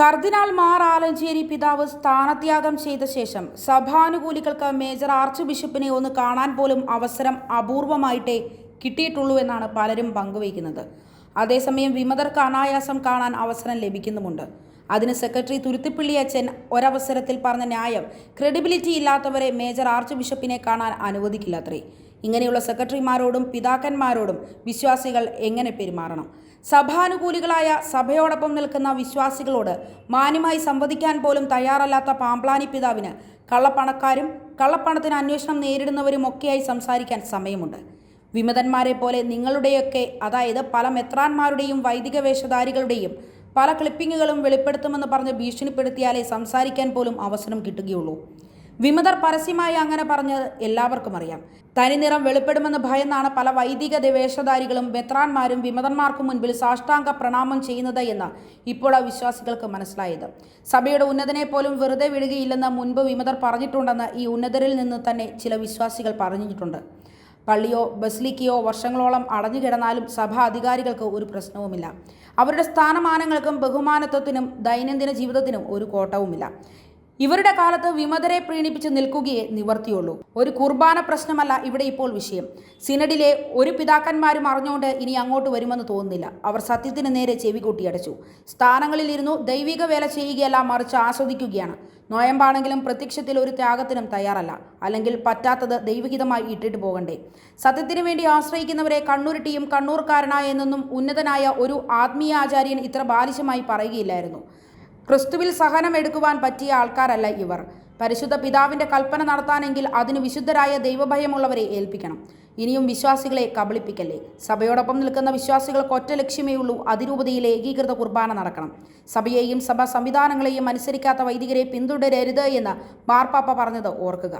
കർദിനാൾ മാർ ആലഞ്ചേരി പിതാവ് സ്ഥാനത്യാഗം ചെയ്ത ശേഷം സഭാനുകൂലികൾക്ക് മേജർ ആർച്ച് ബിഷപ്പിനെ ഒന്ന് കാണാൻ പോലും അവസരം അപൂർവമായിട്ടേ കിട്ടിയിട്ടുള്ളൂ എന്നാണ് പലരും പങ്കുവയ്ക്കുന്നത്. അതേസമയം വിമതർക്ക് അനായാസം കാണാൻ അവസരം ലഭിക്കുന്നുമുണ്ട്. അതിന് സെക്രട്ടറി തുരുത്തിപ്പിള്ളി അച്ഛൻ ഒരവസരത്തിൽ പറഞ്ഞ ന്യായം ക്രെഡിബിലിറ്റി ഇല്ലാത്തവരെ മേജർ ആർച്ച് ബിഷപ്പിനെ കാണാൻ അനുവദിക്കില്ലത്രേ. ഇങ്ങനെയുള്ള സെക്രട്ടറിമാരോടും പിതാക്കന്മാരോടും വിശ്വാസികൾ എങ്ങനെ പെരുമാറണം? സഭാനുകൂലികളായ സഭയോടൊപ്പം നിൽക്കുന്ന വിശ്വാസികളോട് മാന്യമായി സംവദിക്കാൻ പോലും തയ്യാറല്ലാത്ത പാമ്പ്ലാനി പിതാവിന് കള്ളപ്പണക്കാരും കള്ളപ്പണത്തിന് അന്വേഷണം നേരിടുന്നവരും ഒക്കെയായി സംസാരിക്കാൻ സമയമുണ്ട്. വിമതന്മാരെ പോലെ നിങ്ങളുടെയൊക്കെ അതായത് പല മെത്രാന്മാരുടെയും വൈദിക വേഷധാരികളുടെയും പല ക്ലിപ്പിങ്ങുകളും വെളിപ്പെടുത്തുമെന്ന് പറഞ്ഞ് ഭീഷണിപ്പെടുത്തിയാലേ സംസാരിക്കാൻ പോലും അവസരം കിട്ടുകയുള്ളൂ. വിമതർ പരസ്യമായി അങ്ങനെ പറഞ്ഞത് എല്ലാവർക്കും അറിയാം. തനിനിറം വെളിപ്പെടുമെന്ന് ഭയന്നാണ് പല വൈദിക വേഷധാരികളും വെത്രാന്മാരും വിമതന്മാർക്കും മുൻപിൽ സാഷ്ടാംഗ പ്രണാമം ചെയ്യുന്നത് എന്ന് ഇപ്പോൾ ആ വിശ്വാസികൾക്ക് മനസ്സിലായത്. സഭയുടെ ഉന്നതനെ പോലും വെറുതെ വിടുകയില്ലെന്ന് മുൻപ് വിമതർ പറഞ്ഞിട്ടുണ്ടെന്ന് ഈ ഉന്നതരിൽ നിന്ന് തന്നെ ചില വിശ്വാസികൾ പറഞ്ഞിട്ടുണ്ട്. പള്ളിയോ ബസ്ലിക്കയോ വർഷങ്ങളോളം അടഞ്ഞുകിടന്നാലും സഭാ അധികാരികൾക്ക് ഒരു പ്രശ്നവുമില്ല. അവരുടെ സ്ഥാനമാനങ്ങൾക്കും ബഹുമാനത്വത്തിനും ദൈനംദിന ജീവിതത്തിനും ഒരു കോട്ടവുമില്ല. ഇവരുടെ കാലത്ത് വിമതരെ പ്രീണിപ്പിച്ച് നിൽക്കുകയേ നിവർത്തിയുള്ളൂ. ഒരു കുർബാന പ്രശ്നമല്ല ഇവിടെ ഇപ്പോൾ വിഷയം. സിനഡിലെ ഒരു പിതാക്കന്മാരും അറിഞ്ഞുകൊണ്ട് ഇനി അങ്ങോട്ട് വരുമെന്ന് തോന്നുന്നില്ല. അവർ സത്യത്തിന് നേരെ ചെവി കൂട്ടിയടച്ചു. സ്ഥാനങ്ങളിലിരുന്നു ദൈവിക വേല ചെയ്യുകയല്ല മറിച്ച് ആസ്വദിക്കുകയാണ്. നോയമ്പാണെങ്കിലും പ്രത്യക്ഷത്തിൽ ഒരു ത്യാഗത്തിനും തയ്യാറല്ല. അല്ലെങ്കിൽ പറ്റാത്തത് ദൈവഹിതമായി ഇട്ടിട്ട് പോകണ്ടേ. സത്യത്തിനു വേണ്ടി ആശ്രയിക്കുന്നവരെ കണ്ണൂരിട്ടിയും കണ്ണൂർക്കാരനായ ഉന്നതനായ ഒരു ആത്മീയാചാര്യൻ ഇത്ര ബാലിശമായി പറയുകയില്ലായിരുന്നു. ക്രിസ്തുവിൽ സഹനം എടുക്കുവാൻ പറ്റിയ ആൾക്കാരല്ല ഇവർ. പരിശുദ്ധ പിതാവിന്റെ കൽപ്പന നടത്താനെങ്കിൽ അതിന് വിശുദ്ധരായ ദൈവഭയമുള്ളവരെ ഏൽപ്പിക്കണം. ഇനിയും വിശ്വാസികളെ കബളിപ്പിക്കല്ലേ? സഭയോടൊപ്പം നിൽക്കുന്ന വിശ്വാസികൾക്ക് ഒറ്റ ലക്ഷ്യമേ ഉള്ളൂ അതിരൂപതയിൽ ഏകീകൃത കുർബാന നടക്കണം. സഭയെയും സഭാ സംവിധാനങ്ങളെയും അനുസരിക്കാത്ത വൈദികരെ പിന്തുടരരുത് എന്ന് മാർപ്പാപ്പ പറഞ്ഞത് ഓർക്കുക.